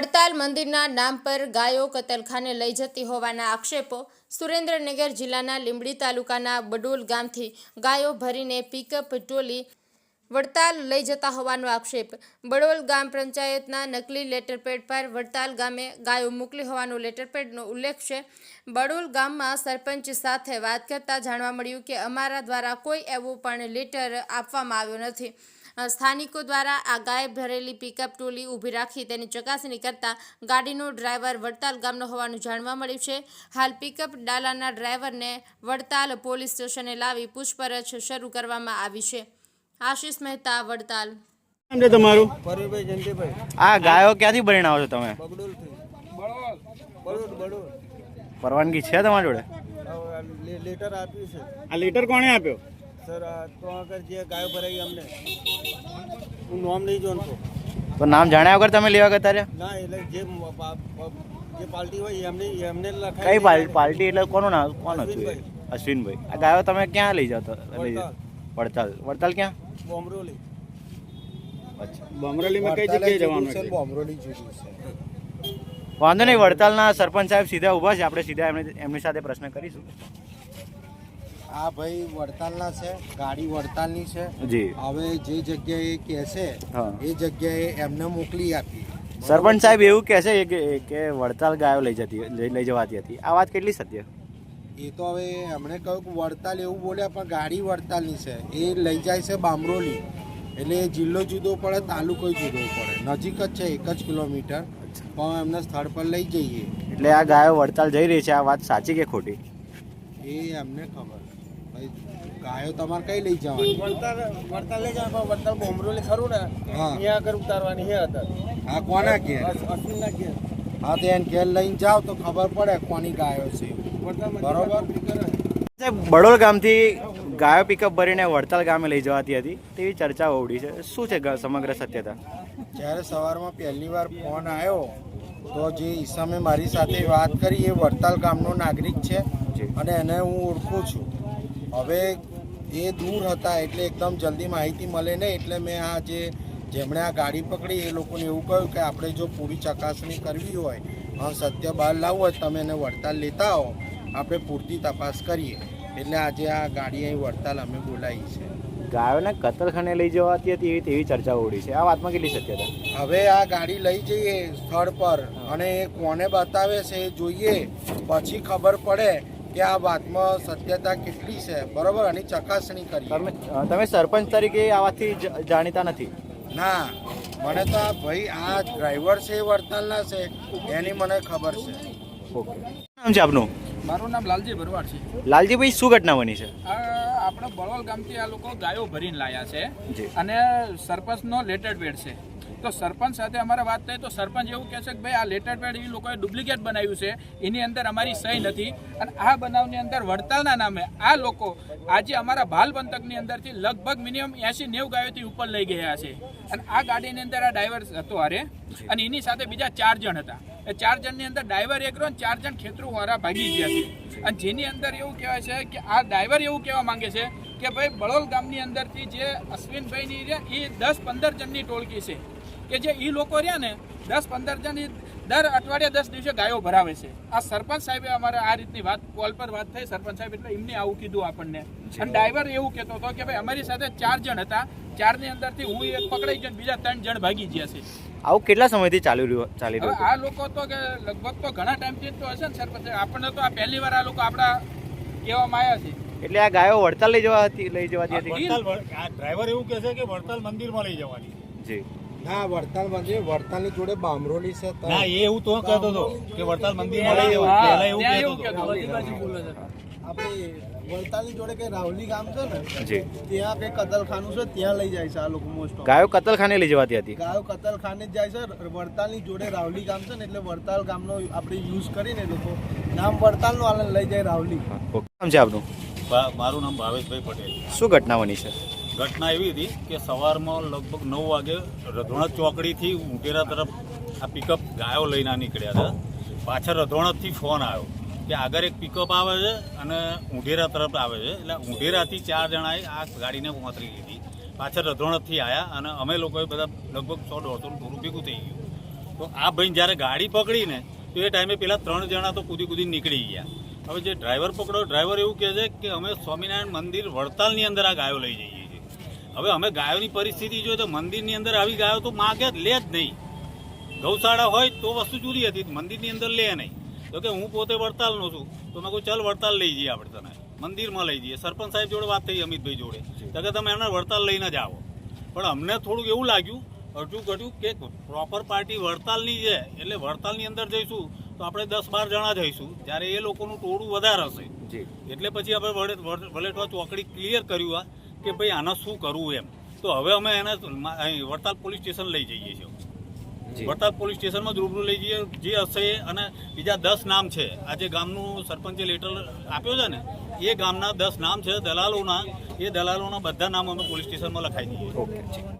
વડતાલ મંદિરના નામ પર ગાયો કતલખાને લઈ જતી હોવાના આક્ષેપો સુરેન્દ્રનગર જિલ્લાના લીંબડી તાલુકાના બડોલ ગામથી ગાયો ભરીને પિકઅપ ટોલી વડતાલ લઈ જતા હોવાનો આક્ષેપ. બડોલ ગામ પંચાયતના નકલી લેટરપેડ પર વડતાલ ગામે ગાયો મોકલી હોવાનો લેટરપેડનો ઉલ્લેખ છે. બડોલ ગામમાં સરપંચ સાથે વાત કરતા જાણવા મળ્યું કે અમારા દ્વારા કોઈ એવો પણ લેટર આપવામાં આવ્યો નથી. સ્થાનિકો દ્વારા આ ગાય ભરેલી પિકઅપ ટોલી ઊભી રાખી તેની ચકાસણી કરતા ગાડીનો ડ્રાઈવર વડતાલ ગામનો હોવાનું જાણવા મળ્યું છે. હાલ પિકઅપ ડાલાના ડ્રાઈવરને વડતાલ પોલીસ સ્ટેશને લાવી પૂછપરછ શરૂ કરવામાં આવી છે. આશિષ મહેતા વડતાલ. તમારું? આ ગાયો ક્યાંથી ભરીને આવો છો તમે? પરવાનગી છે તમારી જોડે? લેટર આપ્યું છે. આ લેટર કોણે આપ્યો? સર આ તો આગળ જે ગાયો ભરાઈ અમને હું નામ નહીં જોનતો તો નામ જાણ્યા વગર તમે લેવા ગયા રહ્યા ના એટલે જે જે પાર્ટી હોય એમને એમને લખાય કઈ પાર્ટી એટલે કોનું નામ? કોણ હતું અશ્વિનભાઈ. આ ગાયો તમે ક્યાં લઈ જાવ લઈ વડતાલ. વડતાલ. ક્યાં? બોમરોલી. બમરેલીમાં કઈ જગ્યાએ જવાનું છે? બોમરોલી વાંધો નહીં વડતાલના સરપંચ સાહેબ સીધા ઊભા છે. આપણે સીધા એમની એમની સાથે પ્રશ્ન કરીશું. આ ભાઈ વડતાલના છે ગાડી વડતાલની છે. જી. હવે જે જગ્યાએ કહેશે હા. એ જગ્યાએ એમને મોકલી આપી. સરપંચ સાહેબ એવું કહે છે કે કે વડતાલ ગાયો લઈ જતી લઈ જવાતી હતી. આ વાત કેટલી સત્ય? એ તો હવે એમણે કહ્યું કે વડતાલ એવું બોલ્યા પણ ગાડી વડતાલની છે. એ લઈ જાય છે બામરોલી. એટલે જિલ્લો જુદો પડે તાલુકો જુદો પડે. નજીક જ છે એક જ કિલોમીટર. પણ એમને સ્થળ પર લઈ જઈએ. એટલે આ ગાયો વડતાલ જઈ રહી છે આ વાત સાચી કે ખોટી? એ એમને ખબર. ગાયો તમારે કઈ લઈ જવાની? વડતાલ વડતાલ લઈ જવાનું પણ વડતાલ બોમરોલી ખરું ને? હા. અહીંયા આગળ ઉતારવાની હે હતા આ કોના ઘેર? અશ્વિનના ઘેર. હા તો એને ઘેર લઈને જાવ તો ખબર પડે કોની ગાયો છે. બરોબર. બડોલ ગામથી ગાયો પિકઅપ ભરીને વડતાલ ગામે લઈ જવાતી હતી તેવી ચર્ચા ઓવડી છે. શું છે સમગ્ર સત્યતા? જ્યારે સવારમાં પહેલી વાર ફોન આવ્યો તો જે ઈસામે મારી સાથે વાત કરી એ વડતાલ ગામનો નાગરિક છે અને એને હું ઓળખું છું. હવે એ દૂર હતા એટલે એકદમ જલ્દી માહિતી મળે નહીં. એટલે મેં આ જે જેમણે આ ગાડી પકડી એ લોકોને એવું કહ્યું કે આપણે જો પૂરી ચકાસણી કરવી હોય સત્ય બહાર લાવવું હોય તમે એને વડતાલ લેતા આવો. આપણે પૂરતી તપાસ કરીએ. એટલે આજે આ ગાડી અહીં વડતાલ અમે બોલાવી છે. ગાયોને કતલખાને લઈ જવાતી હતી એવી તેવી ચર્ચા ઉડી છે. આ વાતમાં કેટલી સત્યતા હવે આ ગાડી લઈ જઈએ સ્થળ પર અને એ કોને બતાવે છે એ જોઈએ. પછી ખબર પડે કે આ વાતમાં સત્યતા કેટલી છે? બરોબર આની ચકાસણી કરી તમે તમે સરપંચ તરીકે આ વાતથી જ- જાણીતા નથી. ના મને તો આ ભાઈ આ ડ્રાઈવર છે એ વડતાલના છે એની મને ખબર છે. ઓકે. નામ છે આપનું? મારું નામ લાલજી ભરવાડ છે. લાલજીભાઈ શું ઘટના બની છે? આપણે બળવલ ગામથી આ લોકો ગાયો ભરીને લાયા છે. અને સરપંચનો લેટેડ બેડ છે. તો સરપંચ સાથે અમારે વાત થઈ તો સરપંચ એવું કહે છે કે ભાઈ આ લેટર પેડ એ લોકોએ ડુપ્લિકેટ બનાવ્યું છે. એની અંદર અમારી સહી નથી. અને આ બનાવની અંદર વડતાલના નામે આ લોકો આજે અમારા ભાલ પંથકની અંદરથી લગભગ મિનિમમ એસી નેવું ગાયોથી ઉપર લઈ ગયા છે. અને આ ગાડીની અંદર આ ડ્રાઈવર હતો અરે અને એની સાથે બીજા ચાર જણ હતા. એ ચાર જણની અંદર ડ્રાઈવર એકરો અને ચાર જણ ખેતરું વારા ભાગી ગયા છે. અને જેની અંદર એવું કહેવાય છે કે આ ડ્રાઈવર એવું કહેવા માંગે છે કે ભાઈ બળોલ ગામની અંદરથી જે અશ્વિનભાઈની છે એ દસ પંદર જણની ટોળકી છે. કે જે એ લોકો રહ્યા ને દસ પંદર જણ ઈ દર અઠવાડિયે દસ દિવસે ગાયો ભરાવે છે. આ સરપંચ સાહેબે અમારે આ રીતની વાત કોલ પર વાત થઈ સરપંચ સાહેબ એટલે એમને આવું કીધું આપણને. અને ડ્રાઈવર એવું કહેતો હતો કે ભાઈ અમારી સાથે ચાર જણ હતા ચારની અંદરથી હું એક પકડાઈ ગયો બીજા ત્રણ જણ ભાગી ગયા છે. આવું કેટલા સમયથી ચાલી રહ્યું ચાલી રહ્યું આ લોકો તો કે લગભગ તો ઘણા ટાઈમથી તો હશે ને સરપંચ આપણને તો આ પહેલી વાર આ લોકો આપણા કહેવામાં આવ્યા છે. એટલે આ ગાયો વડતાલ લઈ જવા હતી લઈ જવાતી હતી? વડતાલ આ ડ્રાઈવર એવું કહે છે કે વડતાલ મંદિરમાં લઈ જવાની. જી. ના વડતાલ મંદિર વડતાલની જોડે બામરોલી છે ના એ એવું તો કહેતો હતો કે વડતાલ મંદિર મળે એવું પહેલા એવું કહેતો હતો. આપણે વડતાલની જોડે કે રાવલી ગામ છે ને જી. ત્યાં કઈ કતલખાનું છે ત્યાં લઈ જાય છે આ લોકો મોસ્ટ ઓફ ગાયો કતલખાને લઈ જવાતી હતી. ગાયો કતલખાને જ જાય છે વડતાલની જોડે રાવલી ગામ છે ને એટલે વડતાલ ગામનો આપણે યુઝ કરીને લોકો નામ વડતાલનો આલન લઈ જાય રાવલી. ઓકે. નામ છે આપનું? મારું નામ ભાવેશભાઈ પટેલ. શું ઘટના બની છે? ઘટના એવી હતી કે સવારમાં લગભગ નવ વાગે રધોણા ચોકડીથી ઉંટેરા તરફ આ પિકઅપ ગાયો લઈને નીકળ્યા હતા. પાછળ રધોણતથી ફોન આવ્યો કે આગળ એક પિકઅપ આવે છે અને ઉંઢેરા તરફ આવે છે. એટલે ઉંઢેરાથી ચાર જણાએ આ ગાડીને પહોંચી લીધી. પાછળ રધોણથી આવ્યા અને અમે લોકોએ બધા લગભગ સો દોઢસોનું થોડું ભેગું થઈ ગયું. તો આ ભાઈ જ્યારે ગાડી પકડીને તો એ ટાઈમે પેલા ત્રણ જણા તો કૂદી કૂદી નીકળી ગયા. હવે જે ડ્રાઈવર પકડો ડ્રાઈવર એવું કહે છે કે અમે સ્વામિનારાયણ મંદિર વડતાલની અંદર આ ગાયો લઈ જઈએ. હવે અમે ગાયોની પરિસ્થિતિ જોઈએ તો મંદિરની અંદર આવી ગાયો તો માગે લે જ નહીં. ગૌશાળા હોય તો વસ્તુ જુદી હતી મંદિરની અંદર લે નહીં. તો કે હું પોતે વડતાલનો છું તો મેં કહું ચાલ વડતાલ લઈ જઈએ આપણે તને. મંદિરમાં લઈ જઈએ. સરપંચ સાહેબ જોડે વાત થઈ અમિતભાઈ જોડે. તો કે તમે એના વડતાલ લઈને જ આવો. પણ અમને થોડુંક એવું લાગ્યું અડધું ઘટ્યું કે પ્રોપર પાર્ટી વડતાલની છે એટલે વડતાલની અંદર જઈશું તો આપણે દસ બાર જણા જઈશું. જ્યારે એ લોકોનું ટોળું વધારે હશે. એટલે પછી આપણે વલેટવા ચોકડી ક્લિયર કર્યું આ. કે ભાઈ આને શું કરવું એમ. તો હવે અમે એને વડતાલ પોલીસ સ્ટેશન લઈ જઈએ છીએ. વડતાલ પોલીસ સ્ટેશનમાં જ રૂબરૂ લઈ જઈએ. જે હશે અને બીજા દસ નામ છે. આ જે ગામનું સરપંચે લેટર આપ્યો છે ને એ ગામના દસ નામ છે દલાલોના. એ દલાલોના બધા નામ અમે પોલીસ સ્ટેશનમાં લખાઈ દઈએ